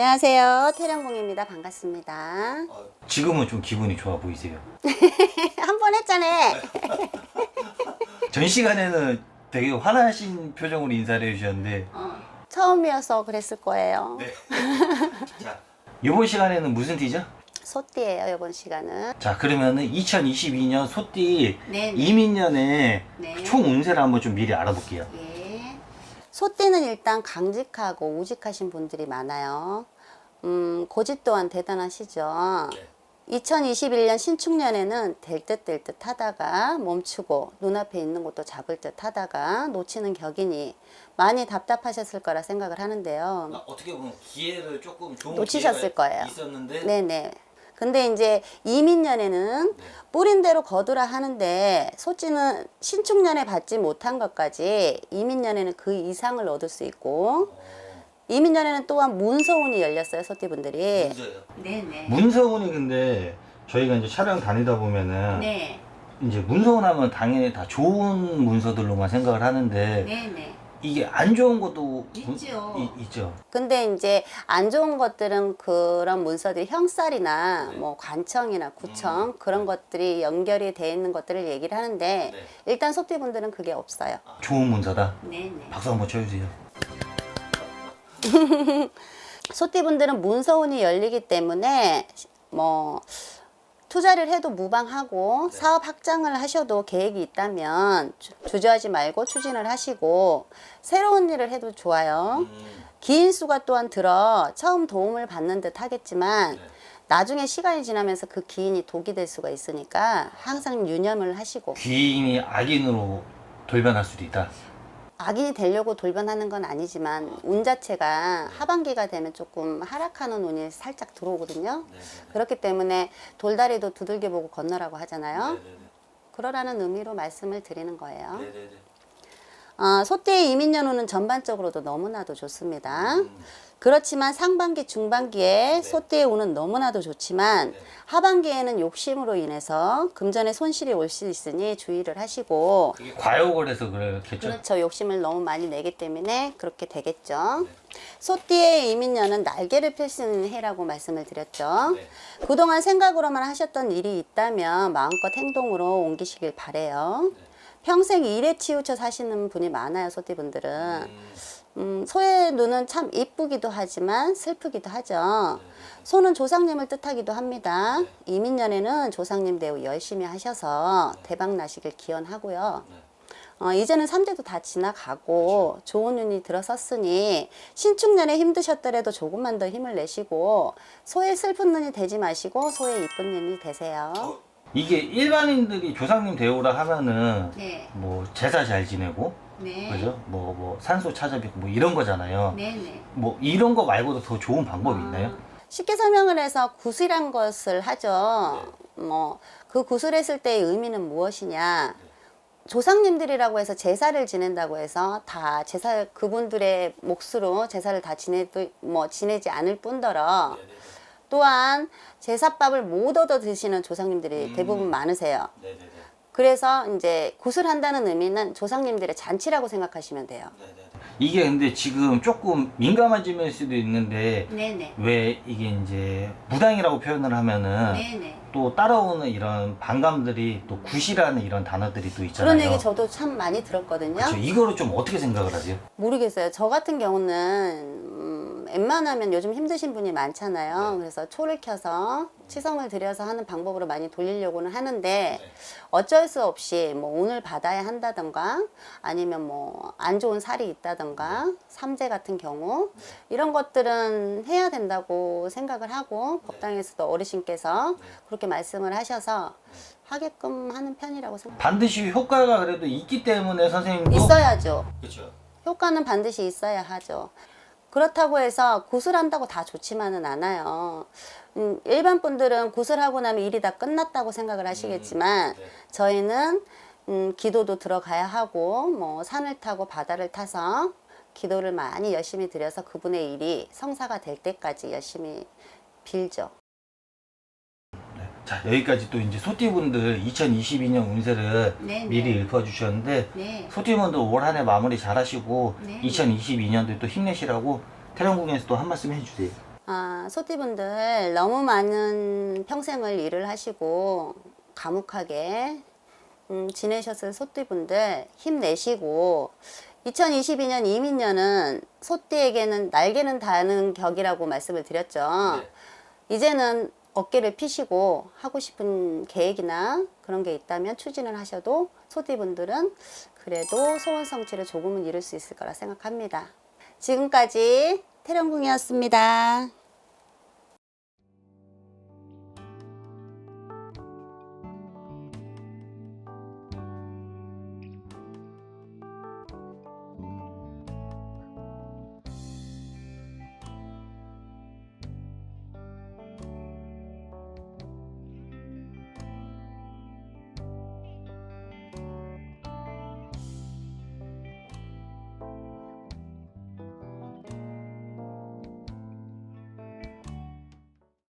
안녕하세요. 태령공입니다. 반갑습니다. 지금은 좀 기분이 좋아 보이세요. 한 번 했잖아. 전 시간에는 되게 화나신 표정으로 인사를 해주셨는데 처음이어서 그랬을 거예요. 네. 자 이번 시간에는 무슨 띠죠? 소띠예요. 이번 시간은. 자 그러면은 2022년 소띠 네, 네. 이민년의 네. 총 운세를 한번 좀 미리 알아볼게요. 예. 소띠는 일단 강직하고 우직하신 분들이 많아요. 음, 고집 또한 대단하시죠. 2021년 신축년에는 될 듯 될 듯 하다가 멈추고 눈앞에 있는 것도 잡을 듯 하다가 놓치는 격이니 많이 답답하셨을 거라 생각을 하는데요. 어떻게 보면 기회를 조금 좋은 놓치셨을 기회가 거예요. 있었는데 네네. 근데 이제 이민년에는 뿌린 대로 거두라 하는데 소찌는 신축년에 받지 못한 것까지 이민년에는 그 이상을 얻을 수 있고 이민년에는 또한 문서운이 열렸어요 소띠분들이. 네네. 문서운이 근데 저희가 이제 촬영 다니다 보면은 네. 이제 문서운 하면 당연히 다 좋은 문서들로만 생각을 하는데 네네. 이게 안 좋은 것도 있죠. 문- 이- 있죠. 근데 이제 안 좋은 것들은 그런 문서들이 형살이나 뭐 관청이나 구청 그런 것들이 연결이 돼 있는 것들을 얘기를 하는데 네. 일단 소띠분들은 그게 없어요. 좋은 문서다. 네네. 박수 한번 쳐주세요. 소띠분들은 문서운이 열리기 때문에 뭐 투자를 해도 무방하고 사업 확장을 하셔도 계획이 있다면 주- 주저하지 말고 추진을 하시고 새로운 일을 해도 좋아요. 기인 수가 또한 들어 처음 도움을 받는 듯 하겠지만 나중에 시간이 지나면서 그 기인이 독이 될 수가 있으니까 항상 유념을 하시고 귀인이 악인으로 돌변할 수도 있다. 악인이 되려고 돌변하는 건 아니지만 운 자체가 하반기가 되면 조금 하락하는 운이 살짝 들어오거든요. 그렇기 때문에 돌다리도 두들겨 보고 건너라고 하잖아요. 그러라는 의미로 말씀을 드리는 거예요. 어, 소띠의 이민년운은 전반적으로도 너무나도 좋습니다. 그렇지만 상반기, 중반기에 소띠의 운은 너무나도 좋지만 하반기에는 욕심으로 인해서 금전에 손실이 올 수 있으니 주의를 하시고 이게 과욕을 해서 그렇겠죠. 그렇죠. 욕심을 너무 많이 내기 때문에 그렇게 되겠죠. 소띠의 이민년은 날개를 펼수 있는 해라고 말씀을 드렸죠. 네. 그동안 생각으로만 하셨던 일이 있다면 마음껏 행동으로 옮기시길 바래요. 평생 일에 치우쳐 사시는 분이 많아요, 소띠분들은. 음, 소의 눈은 참 이쁘기도 하지만 슬프기도 하죠. 소는 조상님을 뜻하기도 합니다. 이민년에는 조상님 대우 열심히 하셔서 대박 나시길 기원하고요. 어, 이제는 삼재도 다 지나가고 좋은 운이 들어섰으니 신축년에 힘드셨더라도 조금만 더 힘을 내시고 소의 슬픈 눈이 되지 마시고 소의 이쁜 눈이 되세요. 이게 일반인들이 조상님 대우라 하면은 네. 뭐 제사 잘 지내고 네. 그죠? 뭐 뭐 산소 찾아뵙고 뭐 이런 거잖아요. 네네. 뭐 이런 거 말고도 더 좋은 방법이 아. 있나요? 쉽게 설명을 해서 구슬이란 것을 하죠. 뭐 그 구슬했을 때의 의미는 무엇이냐? 조상님들이라고 해서 제사를 지낸다고 해서 다 제사 그분들의 몫으로 제사를 다 지내도 뭐 지내지 않을 뿐더러 또한 제사밥을 못 얻어 드시는 조상님들이 대부분 많으세요. 그래서 이제 구슬한다는 의미는 조상님들의 잔치라고 생각하시면 돼요. 이게 근데 지금 조금 민감한 질문일 수도 있는데 네네. 왜 이게 이제 무당이라고 표현을 하면은 네네. 또 따라오는 이런 반감들이 또 굿이라는 이런 단어들이 또 있잖아요. 그런 얘기 저도 참 많이 들었거든요. 그렇죠. 이거를 좀 어떻게 생각을 하세요? 모르겠어요. 저 같은 경우는 음, 웬만하면 요즘 힘드신 분이 많잖아요. 그래서 초를 켜서 치성을 들여서 하는 방법으로 많이 돌리려고는 하는데 어쩔 수 없이 뭐 운을 받아야 한다던가 아니면 뭐 안 좋은 살이 있다던가 삼재 같은 경우 이런 것들은 해야 된다고 생각을 하고 법당에서도 어르신께서 그렇게 말씀을 하셔서 하게끔 하는 편이라고 생각합니다. 반드시 효과가 그래도 있기 때문에 선생님도 있어야죠. 그렇죠. 효과는 반드시 있어야 하죠. 그렇다고 해서 구슬한다고 다 좋지만은 않아요. 음, 일반 분들은 구슬하고 나면 일이 다 끝났다고 생각을 하시겠지만 저희는 음, 기도도 들어가야 하고 뭐 산을 타고 바다를 타서 기도를 많이 열심히 드려서 그분의 일이 성사가 될 때까지 열심히 빌죠. 자 여기까지 또 이제 소띠분들 2022년 운세를 네 네. 미리 읊어주셨는데 네. 소띠분들 올 한 해 마무리 잘하시고 네. 2022년도 또 힘내시라고 태령궁에서 또 한 말씀 해주세요. 아, 소띠분들 너무 많은 평생을 일을 하시고 과묵하게 음, 지내셨을 소띠분들 힘내시고 2022년 이민년은 소띠에게는 날개는 다는 격이라고 말씀을 드렸죠. 이제는 어깨를 피시고 하고 싶은 계획이나 그런 게 있다면 추진을 하셔도 소띠분들은 그래도 소원 성취를 조금은 이룰 수 있을 거라 생각합니다. 지금까지 태령궁이었습니다.